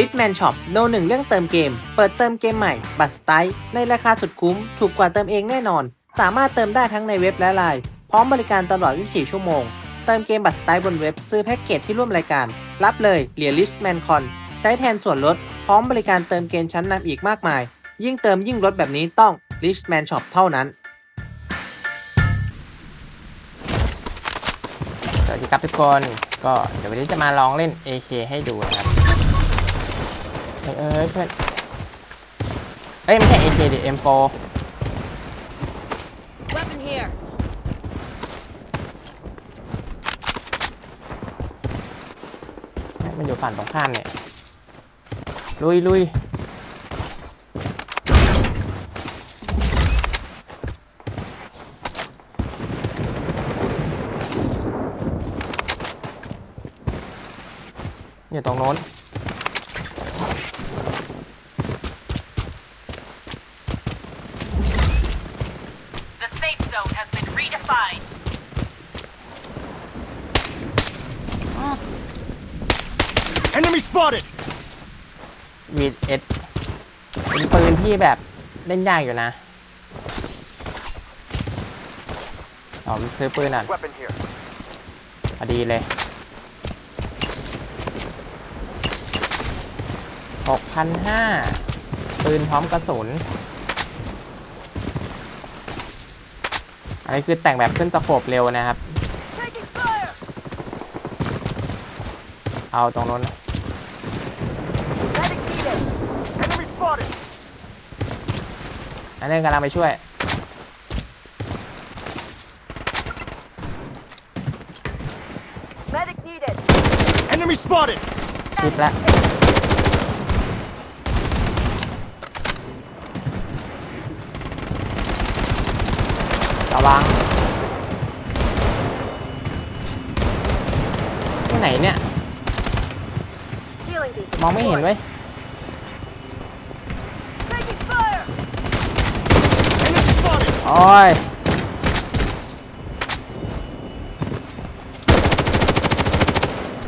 l i t m a n Shop โนหนึ่งเรื่องเติมเกม เปิดเติมเกมใหม่ บัตรสไตล์ในราคาสุดคุ้ม ถูกกว่าเติมเองแน่นอน สามารถเติมได้ทั้งในเว็บและไลน์พร้อมบริการตลอด 24 ชั่วโมง เติมเกมบัตรสไตล์บนเว็บ ซื้อแพ็กเกจที่ร่วมรายการ รับเลยเหรียญ l i s t m a n Con ใช้แทนส่วนลด พร้อมบริการเติมเกมชั้นนำอีกมากมาย ยิ่งเติมยิ่งลดแบบนี้ต้อง l i s t m a n Shop เท่านั้นสวัสดีครับทุกคนก็เดี๋ยววันนี้จะมาลองเล่น AK ให้ดูนะครับ เอ้ยเอ้ยเพื่อนเอ้ยไม่ใช่ AK ดิ M4 Weapon here. มันอยู่ฝั่งตรงข้ามเนี่ย ลุยลุยอยู่ตรงโน้น The safe zone has been redefined. วีดเอสเป็นปืนที่แบบเล่นยากอยู่นะอ๋อซื้อปืนอะ Weapon here. พอดีเลยหกพันห้าปืนพร้อมกระสุน อันนี้คือแต่งแบบขึ้นสโคปเร็วนะครับ Taking fire. เอาตรงนู้น Medic needed. Enemy spotted. อันนี้กำลังไปช่วย Medic needed. Enemy spotted. ชิปแล้ว ระวังที่ไหนเนี่ย มองไม่เห็นเว้ยโอ้ย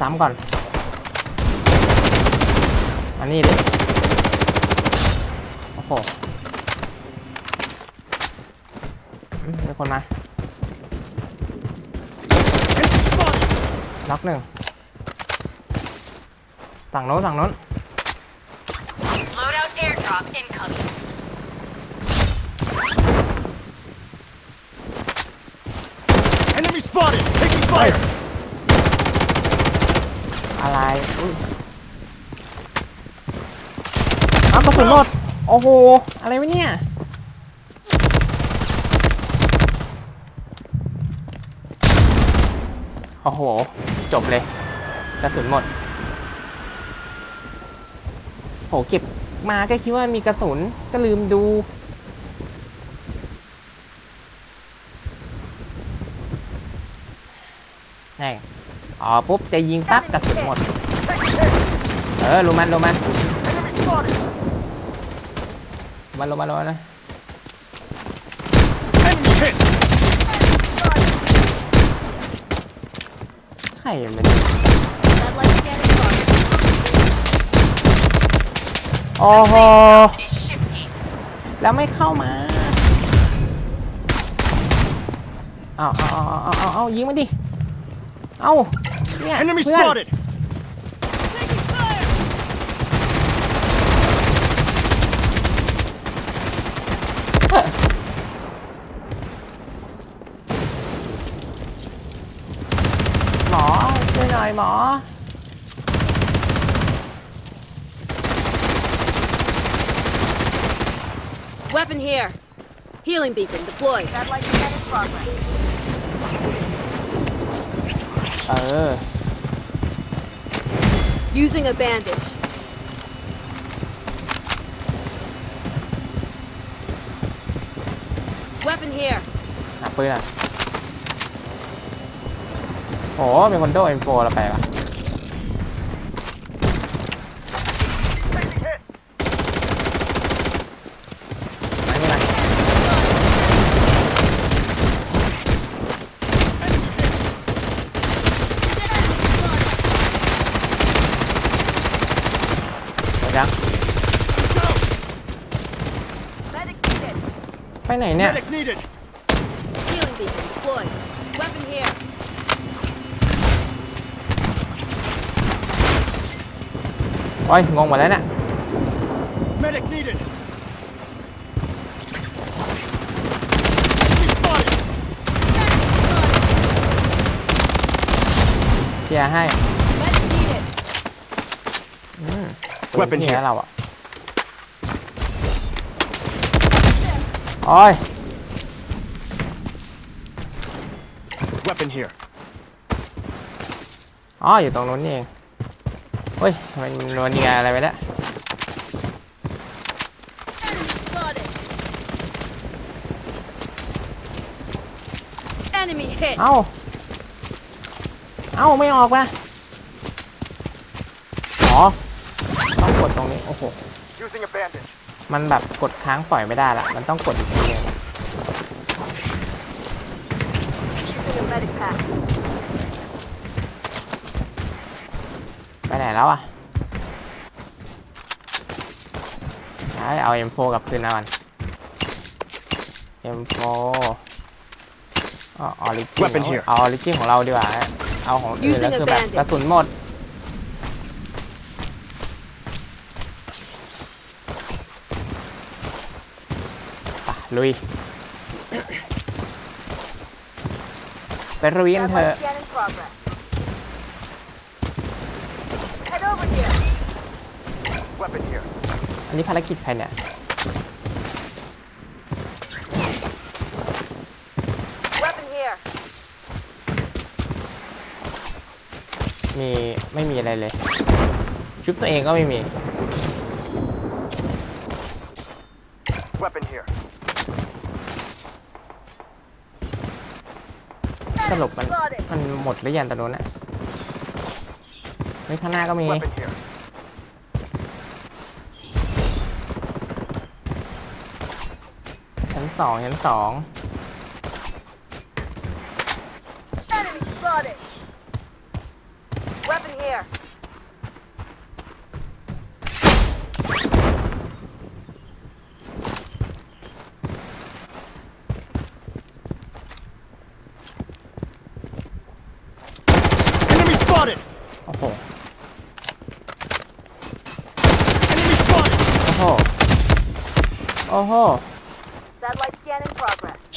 ซ้ำก่อน อันนี้ดิโอ้โหอืมมี คนมา Enemy spotted. ล็อกหนึ่งฝั่งโน้นฝั่งโน้น Loadout airdrop incoming. Enemy spotted. Taking fire. อะไรอุ๊ยเอากระสุนหมดโอ้โห อะไรวะเนี่ย อ้โห จบเลยกระสุนหมด โหเก็บมาก็คิดว่ามีกระสุนก็ลืมดูแน่อ๋อปุ๊บจะยิงปั๊บกระสุนหมด เออรู้มันรู้มันมันลงมาลงมานะ ไข่มัน Satellite scanning target. โอ้โห Is shifting. แล้วไม่เข้ามาเอาเอาเอาเอาเอาเอายิงมันดิ เอาเนี่ย Enemy เพื่อน ช่วยหน่อยหมอ Weapon here. Healing beacon deployed. Satellite scan in progress. เออ Using a bandage. Weapon here. หาปืนอ่ะ โหมีคนโดน M4 เราไปวะ Taking hit. อันนี้นะจัง Medic needed. ไปไหนเนี่ย Medic needed. Healing beacon deployed. Weapon here. โอ้ยงงหมดแล้วเนี่ย Medic needed. Enemy spotted. เคลียร์ให้ Medic needed. อืม Weapon ปืนที่ here เราอะโอ้ย Weapon here. อ๋ออยู่ตรงนู้นนี่เอง เฮ้ยทำไมมันนวลนียอะไรไปแล้ว Spotted. Enemy hit. เอ้า เอ้า ไม่ออกว่ะอ๋อ ต้องกดตรงนี้ โอ้โห Using a bandage. มันแบบกดค้างปล่อยไม่ได้ละ มันต้องกดอีกทีนึง Using a medic pack. ไปไหน แล้วอะได้เอา M4 กลับคืนมาก่อน M4 อ๋อออริจิ Weapon here เอาออริจิของเราดีกว่า เอาของอื่นแล้ว Using a คือแบบ bandage กระสุนหมดไปลุยไปรุยกันเถอะ Weapon here. อันนี้ภารกิจใครเนี่ย Weapon here. มีไม่มีอะไรเลย ชุบตัวเองก็ไม่มี Weapon here. สรุปมันมันหมดหรือยังตอนนู้นอะเฮ้ยข้างหน้าก็มี Weapon here. สองชั้นสอง Enemy spotted. Weapon here. Enemy spotted. โอ้โห Enemy spotted. โอ้โห โอ้โห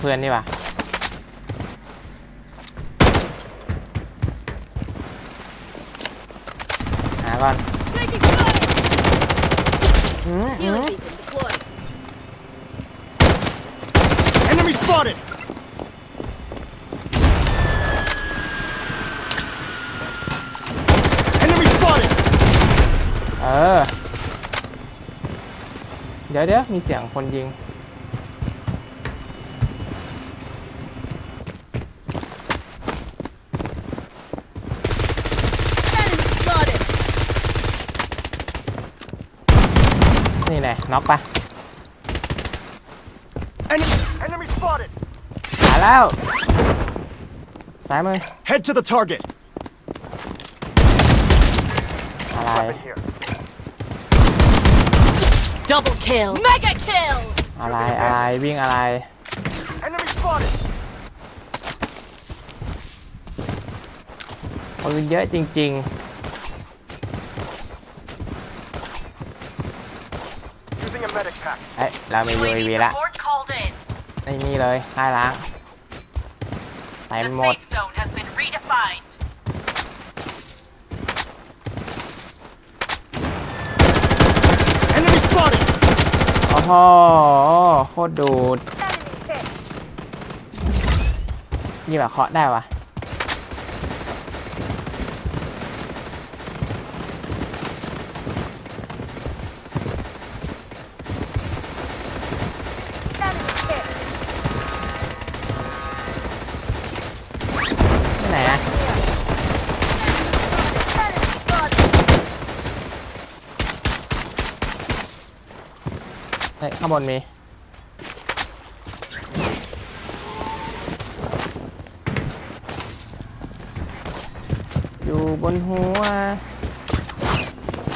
เพื่อนดีกว่าหาก่อน Taking fire. อืมอื Healing ม beacon deployed. Enemy spotted. Enemy spotted. เออ เดี๋ยวเดี๋ยวมีเสียงคนยิง นี่แหละน็อกไป Enemy. Enemy spotted. หาแล้ว ซ้ายมือ Head to the target. อะไร Weapon here. Double kill. Mega kill. อะไร อะไร วิ่งอะไร Enemy spotted. ปืนเยอะจริง Using เรามียูวีละไอ้นี่เลยค่ายล้างเต็มหมดโอ้โหโคตรดูดนี่แบบเคาะได้ปะ เฮ้ย ข้างบนมี อยู่บนหัว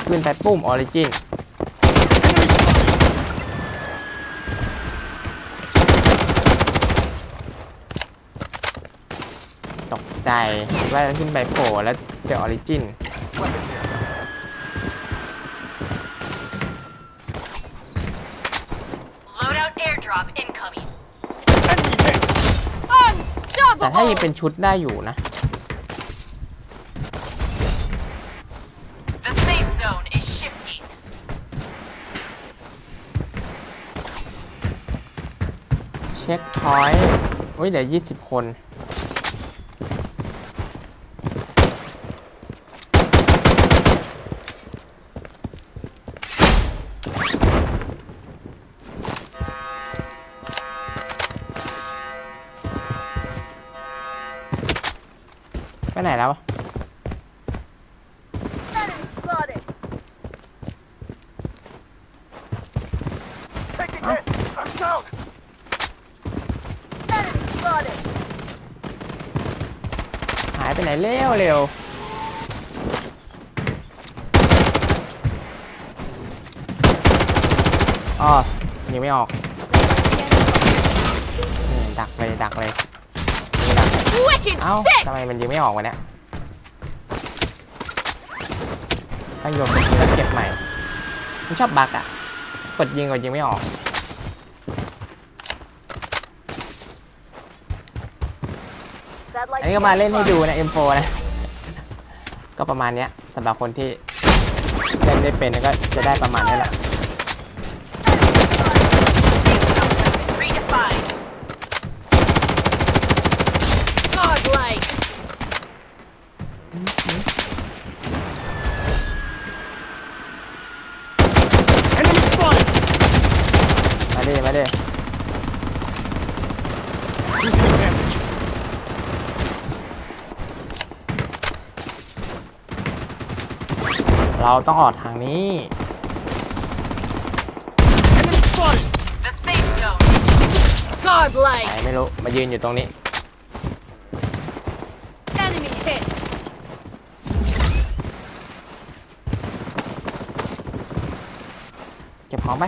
ขึ้นไปปุ้มออริจินตกใจว่าขึ้นไปโผล่แล้วเจอออริจิน Weapon here. แต่ถ้ายังเป็นชุดได้อยู่นะ The safe zone is shifting. เช็คพอยต์อุ้ยเดี๋ยว20 คน ไปไหนเร็วเร็วอ๋อยิงไม่ออกนี่ดักเลยดักเลยยิงดักเลย Wicked เอ้า sick! ทำไมมันยิงไม่ออกวะเนี่ยถ้าโยนไปทีแล้วเก็บใหม่มันชอบบักอะกดยิงกดยิงไม่ออก อันนี้ก็มาเล่นให้ดูนะ M4 นะ ก็ประมาณเนี้ยสำหรับคนที่เล่นได้เป็นก็จะได้ประมาณนี้แหละ Redefined. Godlike! Enemy spotted. มาดิมาดิ Using advantage. เราต้องออกทางนี้ Enemy spotted. The safe zone ไห Godlike! นไม่รู้มายืนอยู่ตรงนี้ Enemy hit! เก็บของไป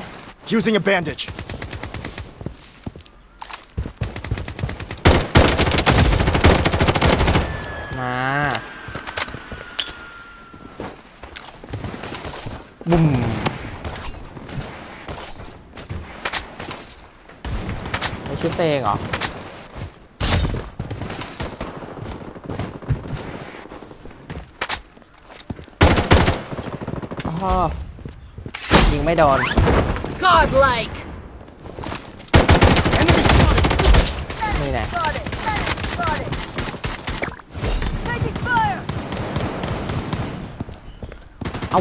Using a bandage. บุ้มไม่ชุดเตงเหรออ๋อยิงไม่โดน Godlike! Enemy spotted. นี่แน่เอ้า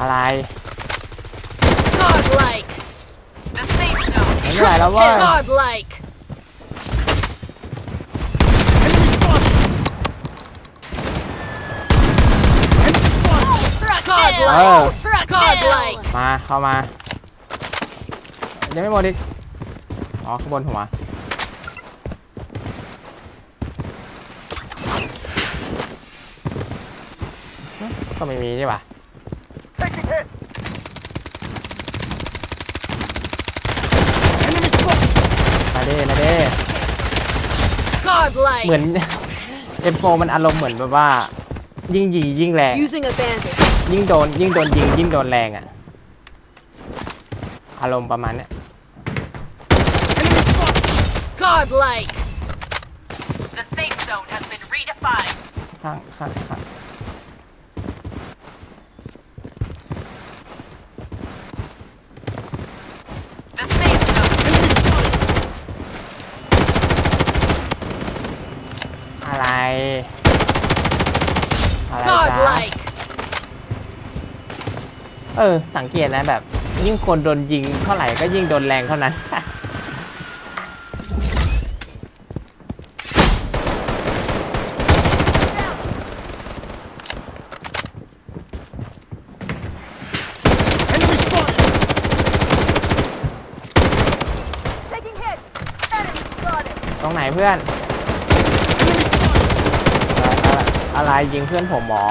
อะไร Godlike! The safe zone ไม่ is ไหวแล้วเว่า Godlike! Enemy spotted. Enemy spotted. Godlike! Oh. Godlike! มาเข้ามายังไม่หมดอีกอ๋อข้างบนหัวก็ไม่มีนี่หว่า Taking hit. Enemy spotted. มา เด้มาเด้ Godlike! เหมือน M4 มันอารมณ์เหมือนแบบว่า ยิ่งยิงยิ่งแรง Using a bandage. ยิ่งโดน ยิ่งโดนยิง ยิ่งโดนแรงอะอารมณ์ประมาณเนี้ย Enemy spotted. Godlike! The safe zone has been redefined. ข้างข้างข้าง อะไรจ๊ะ Godlike. เออ สังเกตนะแบบ ยิ่งคนโดนยิงเท่าไหร่ก็ยิ่งโดนแรงเท่านั้น Enemy spotted! Taking hit. Enemy spotted. ตรงไหนเพื่อน Enemy spotted! อะไรอะไรอะไรยิงเพื่อนผมหมอ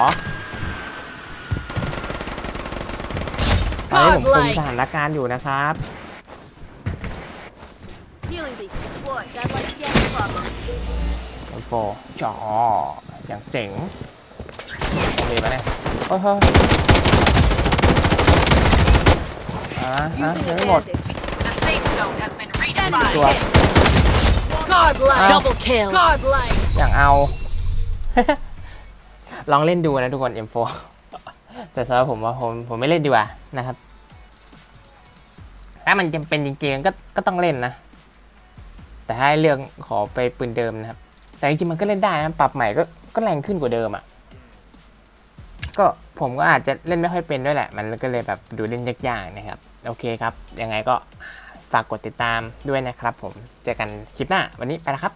ตอนนี้ผมคุม Godlike สถานการณ์อยู่นะครับ Healing beacon deployed. Satellite scan problem. เอ็มโฟจ่ออย่างเจ๋งมีปะเนี่ยโอ้โหอ่าฮะ Using ยังไม่หมด advantage. The safe zone has been ตัว redefined. Godlike. Ow. Double kill. Godlike. อย่างเอา ลองเล่นดูนะทุกคน M4 แต่สำหรับผมว่าผมผมไม่เล่นดีกว่านะครับ ถ้ามันจำเป็นจริงๆก็ก็ต้องเล่นนะ แต่ถ้าให้เรื่องขอไปปืนเดิมนะครับ แต่จริงๆมันก็เล่นได้นะปรับใหม่ก็ก็แรงขึ้นกว่าเดิมอะ ก็ผมก็อาจจะเล่นไม่ค่อยเป็นด้วยแหละ มันก็เลยแบบดูเล่นยากๆนะครับ โอเคครับ ยังไงก็ฝากกดติดตามด้วยนะครับผม เจอกันคลิปหน้า วันนี้ไปแล้วครับ